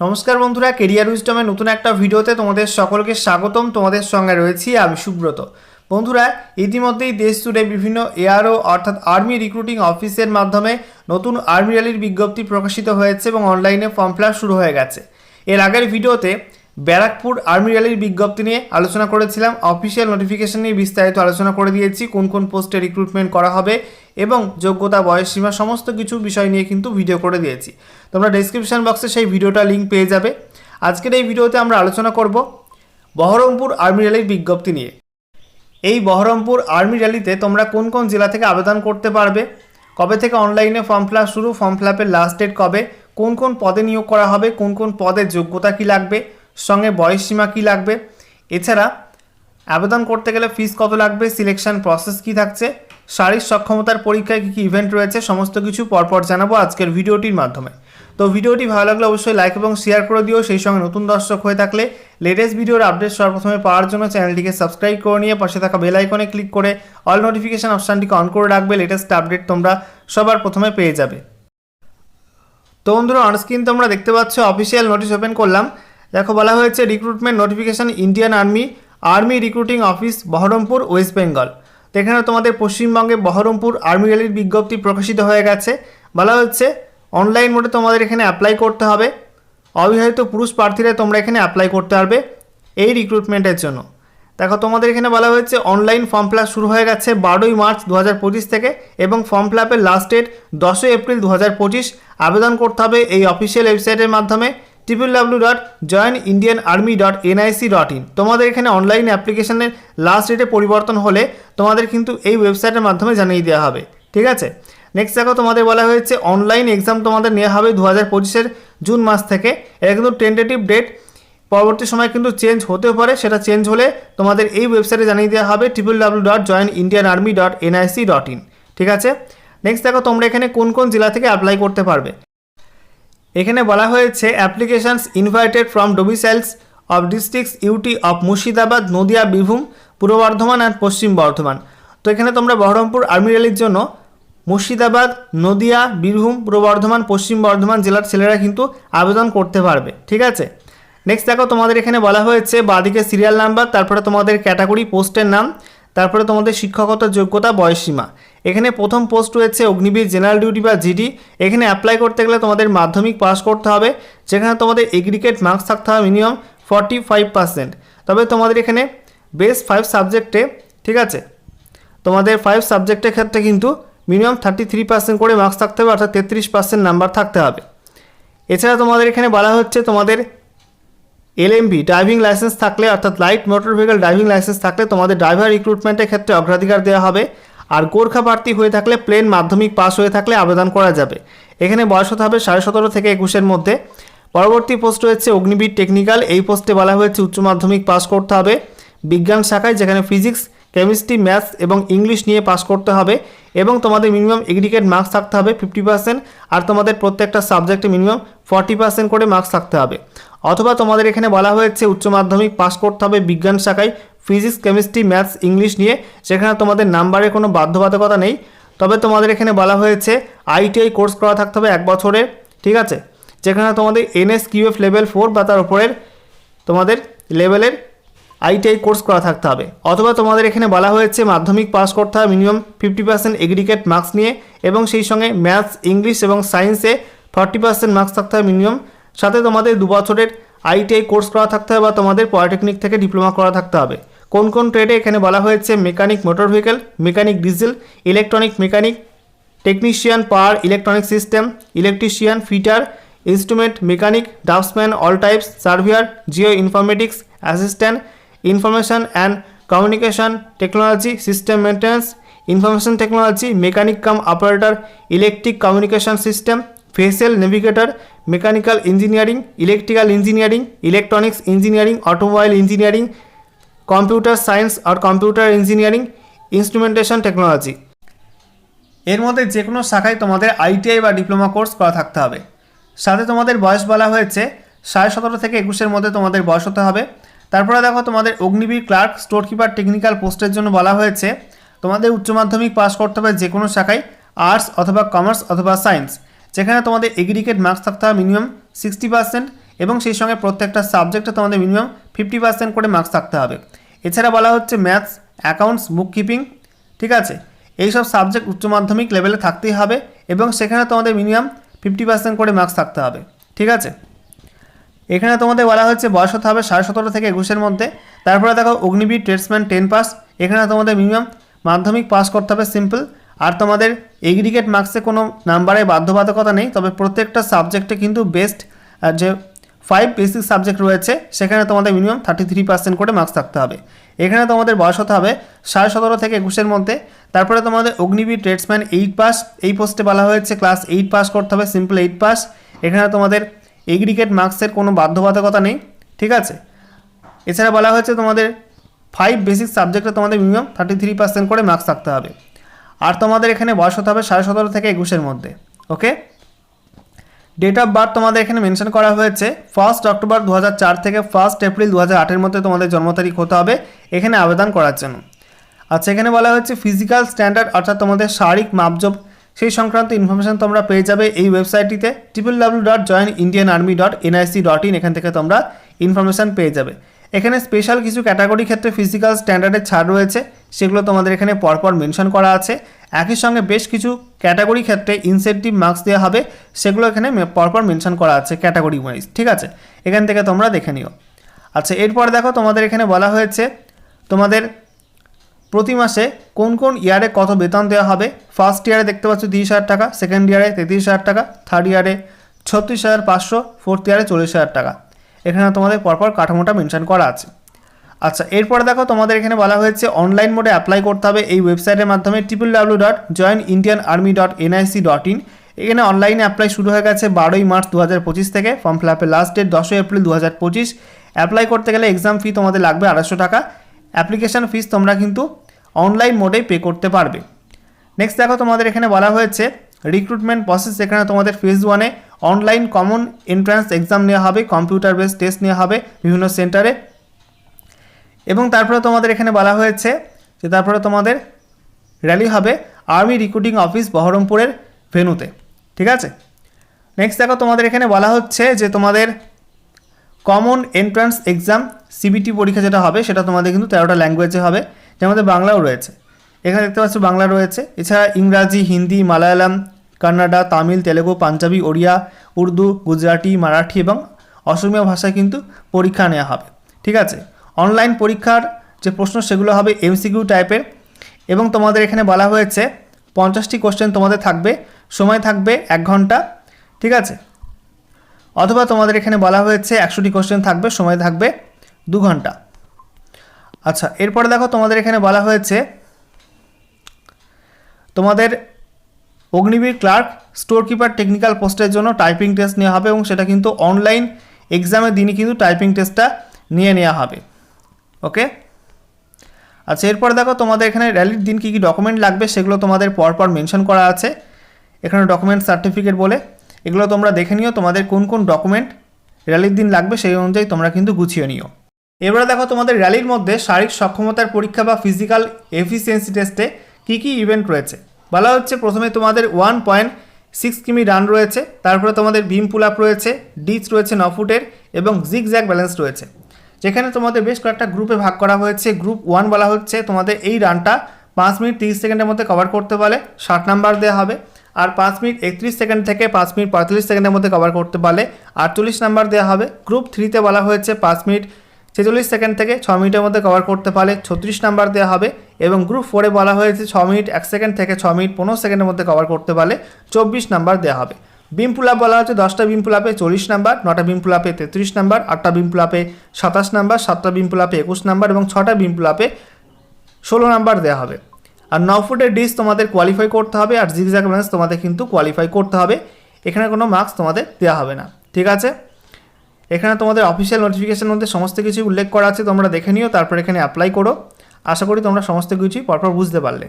নমস্কার বন্ধুরা কেরিয়ার উইস্টমের নতুন একটা ভিডিওতে তোমাদের সকলকে স্বাগতম। তোমাদের সঙ্গে রয়েছি আমি সুব্রত। বন্ধুরা, ইতিমধ্যেই দেশ জুড়ে বিভিন্ন এআরও অর্থাৎ আর্মি রিক্রুটিং অফিসের মাধ্যমে নতুন আর্মি র্যালির বিজ্ঞপ্তি প্রকাশিত হয়েছে এবং অনলাইনে ফর্ম ফিল শুরু হয়ে গেছে। এর আগের ভিডিওতে ব্যারাকপুর আর্মি র্যালির বিজ্ঞপ্তি নিয়ে আলোচনা করেছিলাম। অফিসিয়াল নোটিফিকেশন নিয়ে বিস্তারিত আলোচনা করে দিয়েছি, কোন কোন পোস্টে রিক্রুটমেন্ট করা হবে এবং যোগ্যতা, বয়স সীমা, সমস্ত কিছু বিষয় নিয়ে কিন্তু ভিডিও করে দিয়েছি। তোমরা ডেসক্রিপশন বক্সে সেই ভিডিওটা লিঙ্ক পেয়ে যাবে। আজকের এই ভিডিওতে আমরা আলোচনা করব বহরমপুর আর্মি র্যালির বিজ্ঞপ্তি নিয়ে। এই বহরমপুর আর্মি র্যালিতে তোমরা কোন কোন জেলা থেকে আবেদন করতে পারবে? কবে থেকে অনলাইনে ফর্ম ফিল শুরু ফর্ম ফিল আপের লাস্ট ডেট কবে? কোন কোন পদে নিয়োগ করা হবে? কোন কোন পদের যোগ্যতা কী লাগবে? সঙ্গে বয়স সীমা কী লাগবে? এছাড়া আবেদন করতে গেলে ফিস কত লাগবে? সিলেকশন প্রসেস কী থাকছে? শারীরিক সক্ষমতার পরীক্ষায় কী কী ইভেন্ট রয়েছে? সমস্ত কিছু পরপর জানাব আজকের ভিডিওটির মাধ্যমে। তো ভিডিওটি ভালো লাগলে অবশ্যই লাইক এবং শেয়ার করে দিও। সেই সঙ্গে নতুন দর্শক হয়ে থাকলে লেটেস্ট ভিডিওর আপডেট সর্বপ্রথমে পাওয়ার জন্য চ্যানেলটিকে সাবস্ক্রাইব করে নিয়ে পাশে থাকা বেল আইকনে ক্লিক করে অল নোটিফিকেশন অপশানটিকে অন করে রাখবে। লেটেস্ট আপডেট তোমরা সবার প্রথমে পেয়ে যাবে। তো বন্ধুরা অনস্ক্রিন তোমরা দেখতে পাচ্ছ অফিসিয়াল নোটিশ ওপেন করলাম। দেখো, বলা হয়েছে recruitment notification Indian army army recruiting office Berhampore, West Bengal. তো এখানে তোমাদের পশ্চিমবঙ্গে বহরমপুর আর্মি র্যালির বিজ্ঞপ্তি প্রকাশিত হয়ে গেছে। বলা হচ্ছে অনলাইন মোডে তোমাদের এখানে অ্যাপ্লাই করতে হবে। অবিবাহিত পুরুষ প্রার্থীরা তোমরা এখানে অ্যাপ্লাই করতে পারবে এই রিক্রুটমেন্টের জন্য। দেখো, তোমাদের এখানে বলা হয়েছে অনলাইন ফর্ম ফিল শুরু হয়ে গেছে বারোই মার্চ দু হাজার পঁচিশ থেকে এবং ফর্ম ফিল আপের লাস্ট ডেট দশই এপ্রিল দু হাজার পঁচিশ। আবেদন করতে হবে এই অফিসিয়াল ওয়েবসাইটের মাধ্যমে। Triple W dot join Indian army dot NIC dot in তোমাদের এখানে অনলাইন অ্যাপ্লিকেশনের লাস্ট ডেটে পরিবর্তন হলে তোমাদের কিন্তু এই ওয়েবসাইটের মাধ্যমে জানিয়ে দেওয়া হবে। ঠিক আছে? নেক্সট দেখো, তোমাদের বলা হয়েছে অনলাইন এক্সাম তোমাদের নেওয়া হবে দু হাজার পঁচিশের জুন মাস থেকে। এটা কিন্তু টেন্টেটিভ ডেট পরবর্তী সময় কিন্তু চেঞ্জ হতেও পারে। সেটা চেঞ্জ হলে তোমাদের এই ওয়েবসাইটে জানিয়ে দেওয়া হবে triple W dot join Indian army dot NIC dot in ঠিক আছে? নেক্সট দেখো, তোমরা এখানে কোন কোন জেলা থেকে অ্যাপ্লাই করতে পারবে? এখানে বলা হয়েছে applications invited from domiciles of districts UT of Murshidabad, Nadia, Birbhum, Purba Bardhaman আর পশ্চিম বর্ধমান। তো এখানে তোমরা বহরমপুর আর্মি র্যালির জন্য মুর্শিদাবাদ, নদিয়া, বীরভূম, পূর্ব বর্ধমান, পশ্চিম বর্ধমান জেলার ছেলেরা কিন্তু আবেদন করতে পারবে, ঠিক আছে? নেক্সট দেখো, তোমাদের এখানে বলা হয়েছে, বাদিকে সিরিয়াল নাম্বার তারপরে তোমাদের ক্যাটাগরি পোস্টের নাম, তারপরে তোমাদের শিক্ষাগত যোগ্যতা, বয়সসীমা। এখানে প্রথম পোস্ট রয়েছে অগ্নিবীর জেনারেল ডিউটি বা জিডি। এখানে অ্যাপ্লাই করতে গেলে তোমাদের মাধ্যমিক পাস করতে হবে, যেখানে তোমাদের এগ্রিকেট মার্কস থাকতে হবে মিনিমাম ফর্টি ফাইভ পার্সেন্ট তবে তোমাদের এখানে বেস্ট ফাইভ সাবজেক্টে ঠিক আছে? তোমাদের ফাইভ সাবজেক্টের ক্ষেত্রে কিন্তু মিনিমাম থার্টি থ্রি পার্সেন্ট করে মার্কস থাকতে হবে, অর্থাৎ তেত্রিশ পার্সেন্ট নাম্বার থাকতে হবে। এছাড়া তোমাদের এখানে বলা হচ্ছে তোমাদের এলএমভি ড্রাইভিং লাইসেন্স থাকলে, অর্থাৎ light motor vehicle driving licence থাকলে তোমাদের ড্রাইভার রিক্রুটমেন্টের ক্ষেত্রে অগ্রাধিকার দেওয়া হবে। আর গোর্খা প্রার্থী হয়ে থাকলে প্লেন মাধ্যমিক পাস হয়ে থাকলে আবেদন করা যাবে। এখানে বয়স হতে হবে সাড়ে সতেরো থেকে একুশের মধ্যে। পরবর্তী পোস্ট রয়েছে অগ্নিবীর টেকনিক্যাল। এই পোস্টে বলা হয়েছে উচ্চ মাধ্যমিক পাস করতে হবে। বিজ্ঞান শাখায় যেখানে ফিজিক্স, কেমিস্ট্রি, ম্যাথস এবং ইংলিশ নিয়ে পাস করতে হবে এবং তোমাদের মিনিমাম এগ্রিগেট মার্কস থাকতে হবে ফিফটি পার্সেন্ট আর তোমাদের প্রত্যেকটা সাবজেক্টে মিনিমাম ফর্টি পার্সেন্ট করে মার্কস থাকতে হবে। অথবা তোমাদের এখানে বলা হয়েছে উচ্চ মাধ্যমিক পাস করতে হবে বিজ্ঞান শাখায়। ফিজিক্স, কেমিস্ট্রি, ম্যাথস, ইংলিশ নিয়ে সেখানে তোমাদের নাম্বারের কোনো বাধ্যবাধকতা নেই। তবে তোমাদের এখানে বলা হয়েছে আইটিআই কোর্স করা থাকতে হবে এক বছরের ঠিক আছে? যেখানে তোমাদের এনএস কিউএফ লেভেল ফোর বা তার উপরের তোমাদের লেভেলের আইটিআই কোর্স করা থাকতে হবে। অথবা তোমাদের এখানে বলা হয়েছে, মাধ্যমিক পাস করতে হবে minimum fifty percent aggregate marks নিয়ে এবং সেই সঙ্গে ম্যাথস, ইংলিশ এবং সায়েন্সে ফর্টি পার্সেন্ট মার্কস থাকতে হবে মিনিমাম সাথে তোমাদের দু বছরের আইটিআই কোর্স করা থাকতে হবে বা তোমাদের পলিটেকনিক থেকে ডিপ্লোমা করা থাকতে হবে। কোন কোন ট্রেডে এখানে বলা হয়েছে? Mechanic motor vehicle mechanic diesel electronic mechanic technician power electronic system electrician fitter instrument mechanic draughtsman all types surveyor geo informatics assistant information and communication technology system maintenance information technology mechanic cum operator electric communication system facial navigator mechanical engineering electrical engineering electronics engineering automobile engineering computer science R computer engineering instrumentation technology. এর মধ্যে যে কোনো শাখায় তোমাদের ITI বা diploma course করা থাকতে হবে। সাথে তোমাদের বয়স বলা হয়েছে, সাড়ে সতেরো থেকে একুশের মধ্যে তোমাদের বয়স হতে হবে। তারপরে দেখো তোমাদের Agniveer clerk store keeper technical পোস্টের জন্য বলা হয়েছে, তোমাদের উচ্চ মাধ্যমিক পাস করতে হবে যে কোনো শাখায় আর্টস অথবা কমার্স অথবা সায়েন্স যেখানে তোমাদের এগ্রিকেট মার্কস থাকতে হবে মিনিমাম সিক্সটি পার্সেন্ট এবং সেই সঙ্গে প্রত্যেকটা সাবজেক্টে তোমাদের মিনিমাম ফিফটি পার্সেন্ট করে মার্কস থাকতে হবে। এছাড়া বলা হচ্ছে ম্যাথস, অ্যাকাউন্টস বুক কিপিং ঠিক আছে? এইসব সাবজেক্ট উচ্চ মাধ্যমিক লেভেলে থাকতেই হবে এবং সেখানে তোমাদের মিনিমাম ফিফটি পার্সেন্ট করে মার্কস থাকতে হবে, ঠিক আছে? এখানে তোমাদের বলা হচ্ছে বয়স হতে হবে সাড়ে সতেরো থেকে একুশের মধ্যে। তারপরে দেখো, অগ্নিবীর, ট্রেডসম্যান, টেন পাস। এখানে তোমাদের মিনিমাম মাধ্যমিক পাস করতে হবে সিম্পল। আর তোমাদের এগ্রিগেট মার্কসে কোনো নাম্বারে বাধ্যবাধকতা নেই, তবে প্রত্যেকটা সাবজেক্টে কিন্তু বেস্ট যে ফাইভ বেসিক সাবজেক্ট রয়েছে, সেখানে তোমাদের মিনিমাম থার্টি থ্রি পার্সেন্ট করে মার্কস থাকতে হবে। এখানে তোমাদের বয়স হতে হবে সাড়ে সতেরো থেকে একুশের মধ্যে। তারপরে তোমাদের অগ্নিবীর ট্রেডসম্যান এইট পাস এই পোস্টে বলা হয়েছে ক্লাস এইট পাস করতে হবে সিম্পল এইট পাস এখানে তোমাদের এগ্রিগেট মার্কসের কোনো বাধ্যবাধকতা নেই, ঠিক আছে? এছাড়া বলা হয়েছে তোমাদের ফাইভ বেসিক সাবজেক্টে তোমাদের মিনিমাম থার্টি থ্রি পার্সেন্ট করে মার্কস থাকতে হবে। আর তোমাদের এখানে বয়স হতে হবে সাড়ে সতেরো থেকে একুশের মধ্যে ওকে ডেট অফ বার্থ তোমাদের এখানে মেনশন করা হয়েছে। ফার্স্ট অক্টোবর দু হাজার চার থেকে ফার্স্ট এপ্রিল দু হাজার মধ্যে তোমাদের জন্ম তারিখ হতে হবে। এখানে আবেদন করার জন্য। আচ্ছা এখানে বলা হয়েছে ফিজিক্যাল স্ট্যান্ডার্ড অর্থাৎ তোমাদের শারীরিক মাপজোপ সেই সংক্রান্ত ইনফরমেশন তোমরা পেয়ে যাবে এই ওয়েবসাইটটিতে triple W dot join Indian army dot NIC dot in এখান থেকে তোমরা ইনফরমেশন পেয়ে যাবে। এখানে স্পেশাল কিছু ক্যাটাগরি ক্ষেত্রে ফিজিক্যাল স্ট্যান্ডার্ডের ছাড় রয়েছে। সেগুলো তোমাদের এখানে পরপর মেনশন করা আছে। একই সঙ্গে বেশ কিছু ক্যাটাগরি ক্ষেত্রে ইনসেন্টিভ মার্কস দেওয়া হবে, সেগুলো এখানে পরপর মেনশন করা আছে ক্যাটাগরি ওয়াইজ ঠিক আছে? এখান থেকে তোমরা দেখে নিও। আচ্ছা এরপর দেখো তোমাদের এখানে বলা হয়েছে তোমাদের প্রতি মাসে কোন কোন ইয়ারে কত বেতন দেওয়া হবে। ফার্স্ট ইয়ারে দেখতে পাচ্ছ তিরিশ হাজার টাকা সেকেন্ড ইয়ারে তেত্রিশ হাজার টাকা থার্ড ইয়ারে ছত্রিশ হাজার পাঁচশো ফোর্থ ইয়ারে চল্লিশ হাজার টাকা। এখানে তোমাদের পরপর কাঠামোটা মেনশন করা আছে। আচ্ছা এরপরে দেখো তোমাদের এখানে বলা হয়েছে অনলাইন মোডে অ্যাপ্লাই করতে হবে এই ওয়েবসাইটের মাধ্যমে triple W dot join Indian army dot NIC dot in এখানে অনলাইনে অ্যাপ্লাই শুরু হয়ে গেছে বারোই মার্চ দু হাজার পঁচিশ থেকে। ফর্ম ফিল আপের লাস্ট ডেট দশই এপ্রিল দু হাজার পঁচিশ। অ্যাপ্লাই করতে গেলে এক্সাম ফি তোমাদের লাগবে আড়াইশো টাকা। অ্যাপ্লিকেশন ফিস তোমরা কিন্তু অনলাইন মোডেই পে করতে পারবে। নেক্সট দেখো তোমাদের এখানে বলা হয়েছে রিক্রুটমেন্ট প্রসেস এখানে তোমাদের ফেজ ওয়ানে অনলাইন কমন এন্ট্রান্স এক্সাম নেওয়া হবে কম্পিউটার বেস টেস্ট নেওয়া হবে বিভিন্ন সেন্টারে এবং তারপরে তোমাদের এখানে বলা হয়েছে যে তারপরে তোমাদের র্যালি হবে আর্মি রিক্রুটিং অফিস বহরমপুরের ভেনুতে, ঠিক আছে? নেক্সট দেখো তোমাদের এখানে বলা হচ্ছে যে তোমাদের কমন এন্ট্রান্স এক্সাম সিবিটি পরীক্ষা যেটা হবে সেটা তোমাদের কিন্তু তেরোটা ল্যাঙ্গুয়েজে হবে মধ্যে বাংলাও রয়েছে। এখানে দেখতে পাচ্ছ বাংলা রয়েছে, এছাড়া ইংরাজি, হিন্দি, মালায়ালাম, কান্নাডা, তামিল, তেলেগু, পাঞ্জাবি, ওড়িয়া, উর্দু, গুজরাটি, মারাঠি এবং অসমীয়া ভাষায় কিন্তু পরীক্ষা নেওয়া হবে, ঠিক আছে? অনলাইন পরীক্ষার যে প্রশ্ন সেগুলো হবে এমসিকিউ টাইপের এবং তোমাদের এখানে বলা হয়েছে পঞ্চাশটি কোশ্চেন তোমাদের থাকবে, সময় থাকবে এক ঘণ্টা, ঠিক আছে? অথবা তোমাদের এখানে বলা হয়েছে একশোটি কোশ্চেন থাকবে, সময় থাকবে দু ঘণ্টা। আচ্ছা এরপরে দেখো তোমাদের এখানে বলা হয়েছে তোমাদের Agniveer clerk store keeper technical পোস্টের জন্য টাইপিং টেস্ট নেওয়া হবে এবং সেটা কিন্তু অনলাইন এক্সামের দিনই কিন্তু টাইপিং টেস্টটা নিয়ে নেওয়া হবে। ওকে আচ্ছা এরপরে দেখো তোমাদের এখানে র্যালির দিন কী কী ডকুমেন্ট লাগবে সেগুলো তোমাদের পরপর মেনশন করা আছে। এখানে ডকুমেন্ট সার্টিফিকেট বলে। এগুলো তোমরা দেখে নিও তোমাদের কোন কোন ডকুমেন্ট র্যালির দিন লাগবে সেই অনুযায়ী তোমরা কিন্তু গুছিয়ে নিও। এবারে দেখো তোমাদের র্যালির মধ্যে শারীরিক সক্ষমতার পরীক্ষা বা ফিজিক্যাল এফিসিয়েন্সি টেস্টে কী কী ইভেন্ট রয়েছে? বলা হচ্ছে প্রথমে তোমাদের one point six km run রয়েছে, তারপরে তোমাদের বিম পুল আপ রয়েছে ডিচ রয়েছে ন ফুটের এবং জিগ জ্যাক ব্যালেন্স রয়েছে। যেখানে তোমাদের বেশ কয়েকটা গ্রুপে ভাগ করা হয়েছে। গ্রুপ ওয়ান বলা হচ্ছে তোমাদের এই রানটা পাঁচ মিনিট তিরিশ সেকেন্ডের মধ্যে কভার করতে পারলে ষাট নাম্বার দেওয়া হবে। আর পাঁচ মিনিট একত্রিশ সেকেন্ড থেকে পাঁচ মিনিট পঁয়তাল্লিশ সেকেন্ডের মধ্যে কভার করতে পারলে আটচল্লিশ নাম্বার দেওয়া হবে। গ্রুপ থ্রিতে বলা হয়েছে পাঁচ মিনিট ছেচল্লিশ সেকেন্ড থেকে ছ মিনিটের মধ্যে কভার করতে পারলে ছত্রিশ নাম্বার দেওয়া হবে এবং গ্রুপ ফোরে বলা হয়েছে ছ মিনিট এক সেকেন্ড থেকে ছ মিনিট পনেরো সেকেন্ডের মধ্যে কভার করতে পারলে চব্বিশ নাম্বার দেওয়া হবে। বিম পুল আপ বলা হচ্ছে, দশটা বিম পুল আপে চল্লিশ নাম্বার, নটা বিম পুল আপে তেত্রিশ নাম্বার, আটটা বিম পুল আপে সাতাশ নাম্বার, সাতটা বিম পুল আপে একুশ নাম্বার এবং ছটা বিম পুল আপে ষোলো নাম্বার দেওয়া হবে। আর ন ফুটের ডিস তোমাদের কোয়ালিফাই করতে হবে আর জিগজ্যাগ ব্যালেন্স তোমাদের কিন্তু কোয়ালিফাই করতে হবে। এখানে কোনো মার্কস তোমাদের দেওয়া হবে না, ঠিক আছে? এখানে তোমাদের অফিসিয়াল নোটিফিকেশান মধ্যে সমস্ত কিছু উল্লেখ করা আছে, তোমরা দেখে নিও, তারপর এখানে অ্যাপ্লাই করো। আশা করি তোমরা সমস্ত কিছুই পরপর বুঝতে পারলে।